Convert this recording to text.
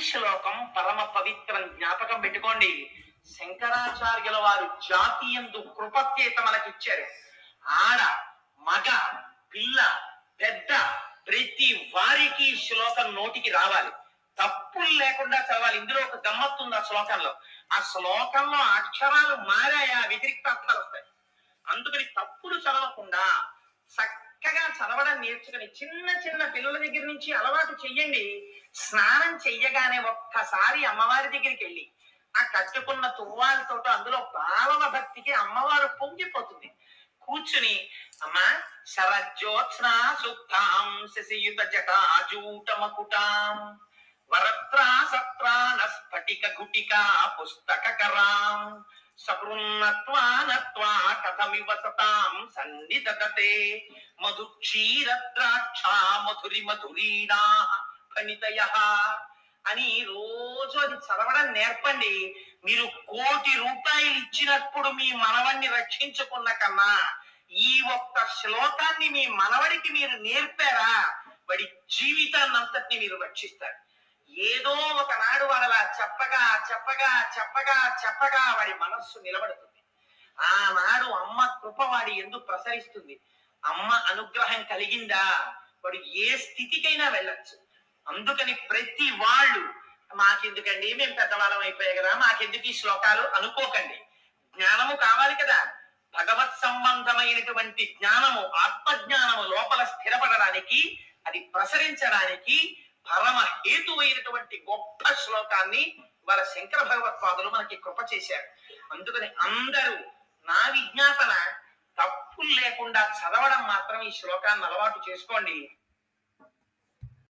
శ్లోకం పరమ పవిత్రం జ్ఞాపకం పెట్టుకోండి. శంకరాచార్యుల వారు జాతీయందు కృపత్యేత మనకిచ్చారు ఆడ మగ పిల్ల పెద్ద ప్రతి వారికి శ్లోకం నోటికి రావాలి. తప్పులు లేకుండా చదవాలి. ఇందులో ఒక గమ్మత్తు ఉంది ఆ శ్లోకంలో. ఆ శ్లోకంలో అక్షరాలు మారాయా? వ్యతిరిక్త అర్థాలు వస్తాయి. అందుకని తప్పులు చదవకుండా నేర్చుకుని చిన్న చిన్న పిల్లల దగ్గర నుంచి అలవాటు చెయ్యండి. స్నానం చెయ్యగానే ఒక్కసారి అమ్మవారి దగ్గరికి వెళ్ళి ఆ కట్టుకున్న తువ్వాలతో అందులో బాలవ భక్తికి అమ్మవారు పొంగిపోతుంది. కూర్చుని అమ్మా శరజ్యోత్స్న సుప్తాం శశియుత జటాజూట మకుటాం వరత్రా సత్రాన స్ఫటిక గుటికా పుస్తక కరాం సకృన్నత్వా నత్వా కథమివ సతాం మధు మధురి మధురీనా ఫణితయ. అని రోజు అది చదవడం నేర్పండి. మీరు కోటి రూపాయలు ఇచ్చినప్పుడు మీ మనవణ్ణి రక్షించుకున్న కన్నా ఈ ఒక్క శ్లోకాన్ని మీ మనవడికి మీరు నేర్పారా? వాడి జీవితాన్ని అంతటిని మీరు రక్షిస్తారు. ఏదో ఒకనాడు వాళ్ళ చెప్పగా చెప్పగా చెప్పగా చెప్పగా వాడి మనస్సు నిలబడుతుంది. ఆనాడు అమ్మ కృప వాడి ఎందుకు ప్రసరిస్తుంది. అమ్మ అనుగ్రహం కలిగిందా? వాడు ఏ స్థితికైనా వెళ్ళచ్చు. అందుకని ప్రతి వాళ్ళు మాకెందుకండి? మేము పెద్దవాళ్ళం అయిపోయాయి కదా మాకెందుకు ఈ శ్లోకాలు? అనుకోకండి. జ్ఞానము కావాలి కదా. భగవత్ సంబంధమైనటువంటి జ్ఞానము ఆత్మజ్ఞానము లోపల స్థిరపడడానికి అది ప్రసరించడానికి పరమ హేతువైనటువంటి గొప్ప శ్లోకాన్ని వాళ్ళ శంకర భగవత్పాదులు మనకి కృప చేశారు. అందుకని అందరూ లేకుండా చదవడం మాత్రం ఈ శ్లోకాన్ని అలవాటు చేసుకోండి.